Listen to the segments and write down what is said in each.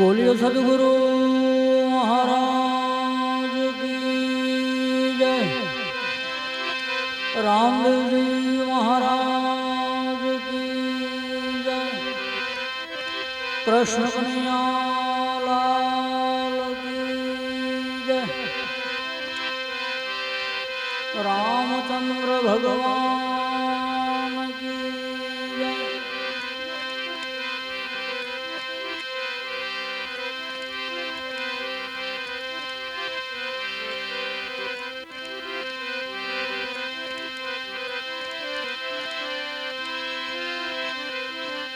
બોલ્યો સદગુરુ મહારાજ કી જય. રામદેવજી મહારાજ કી જય. કૃષ્ણ કનૈયા લાલ કી રામચંદ્ર ભગવાન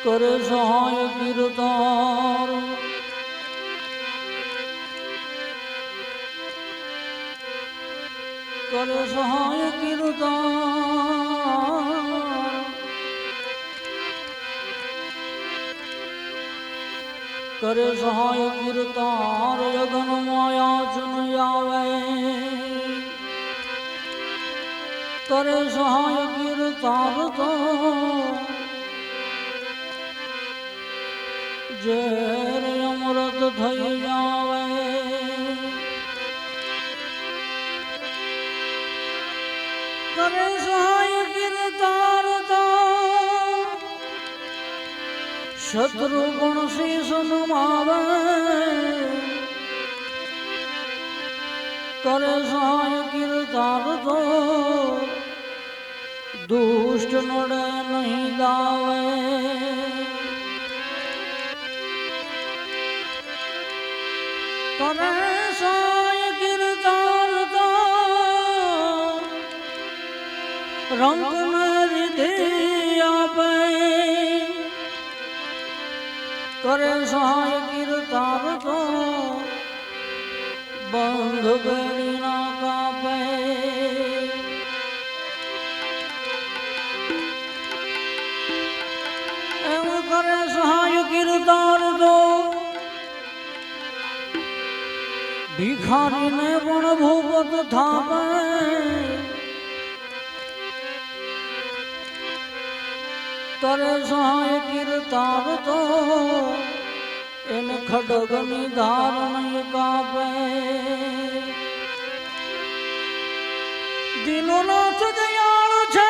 કરે સહાય કીર્તાર કર સહાય કીર્તાર કર સહાય કીર્તાર યગન માયા જન આવે કરે સહાય કીર્તાર તો ઝેર અમૃત થઈ જાવે કરે સહાય કીર્તાર તો શત્રુ ગુણ શ્રી સુનમાવે કરે સહાય કીર્તાર તો દુષ્ટ નડે નહીં દાવે કરે સાય કીર્તાર તો રંગ રિધિ આપે કરે સહાય કીર્તાર તો બંધ ગળી ભૂપત તરે સહાય કીર્તાવ તો એને ખડગની ધાર નહીં કાપે. દિનોનાથ દયાળ છે.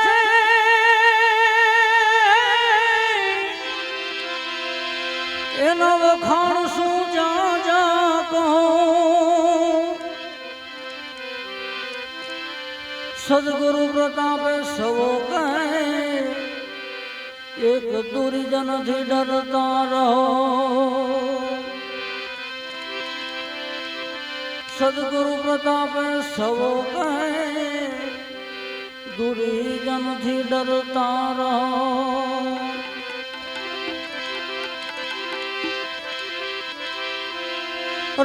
એનો વખાણ શું સદગુરુ પ્રતાપે સવો કહે, એક દુર્જનથી ડરતા રહો. સદગુરુ પ્રતાપે સવો કહે દુર્જનથી ડરતા રહો.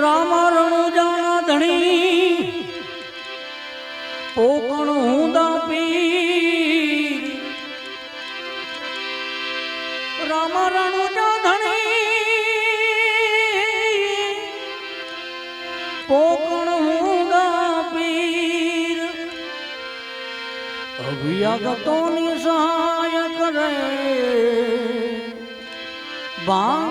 રામ રણુજાના ધણી અભિયાગતોની સહાય કરે. ભાંગ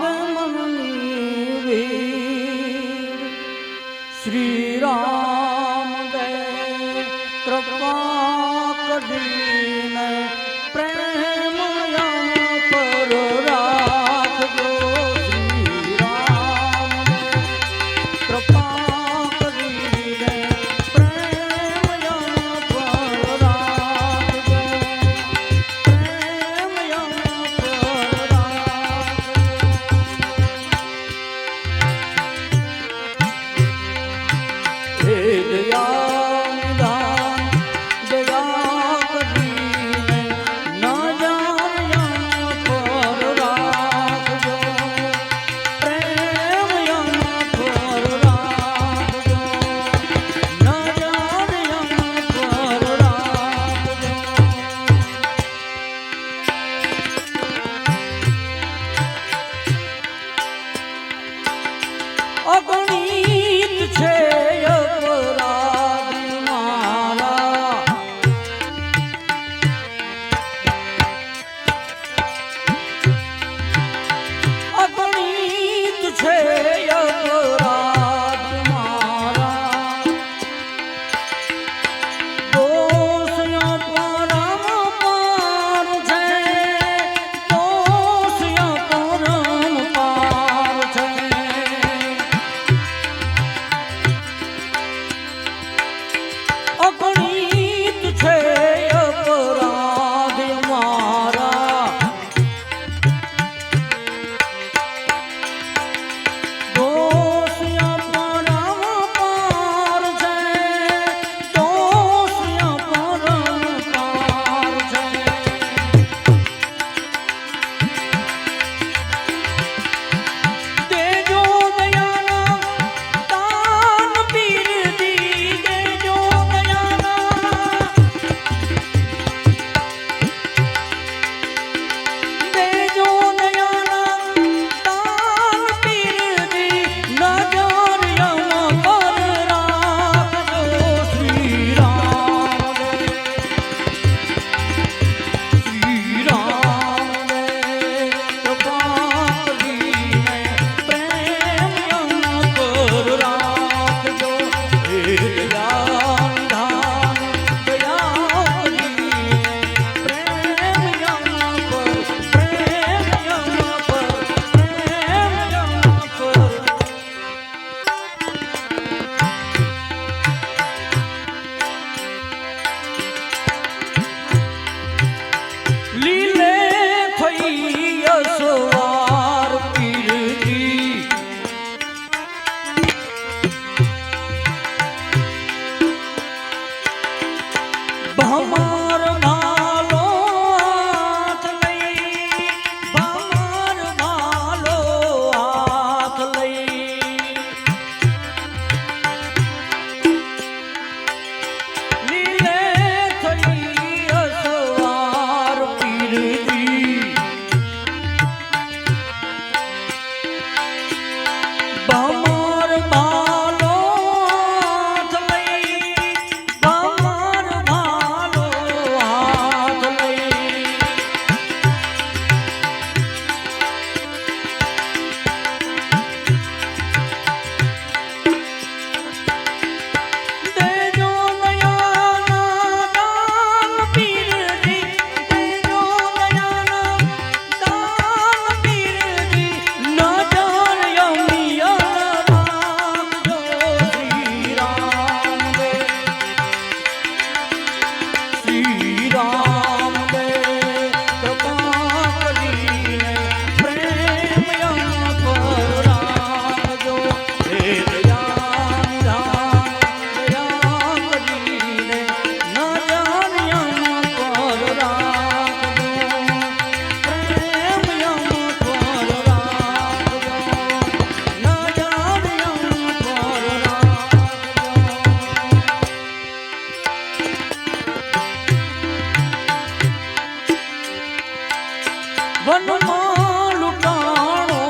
વનમાં લૂંટાણો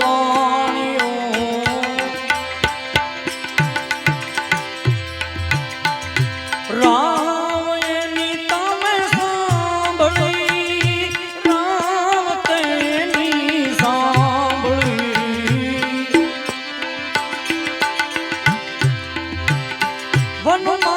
વાણિયો રામ એની તમે સાંભળી રામ તેની સાંભળી. વનમાં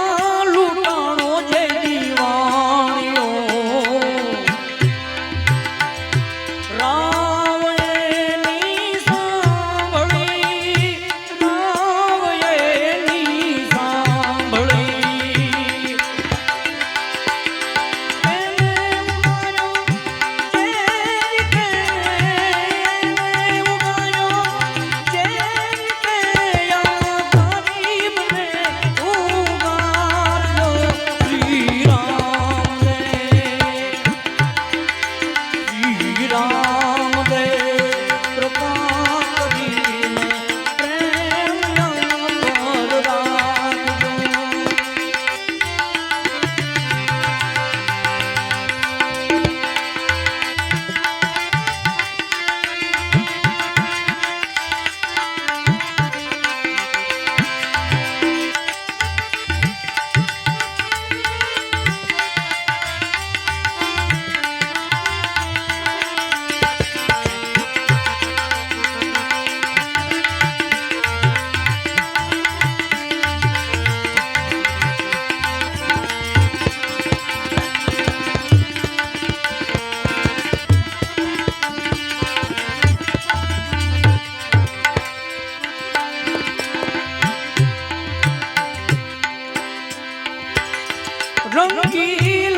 রঙ্গিল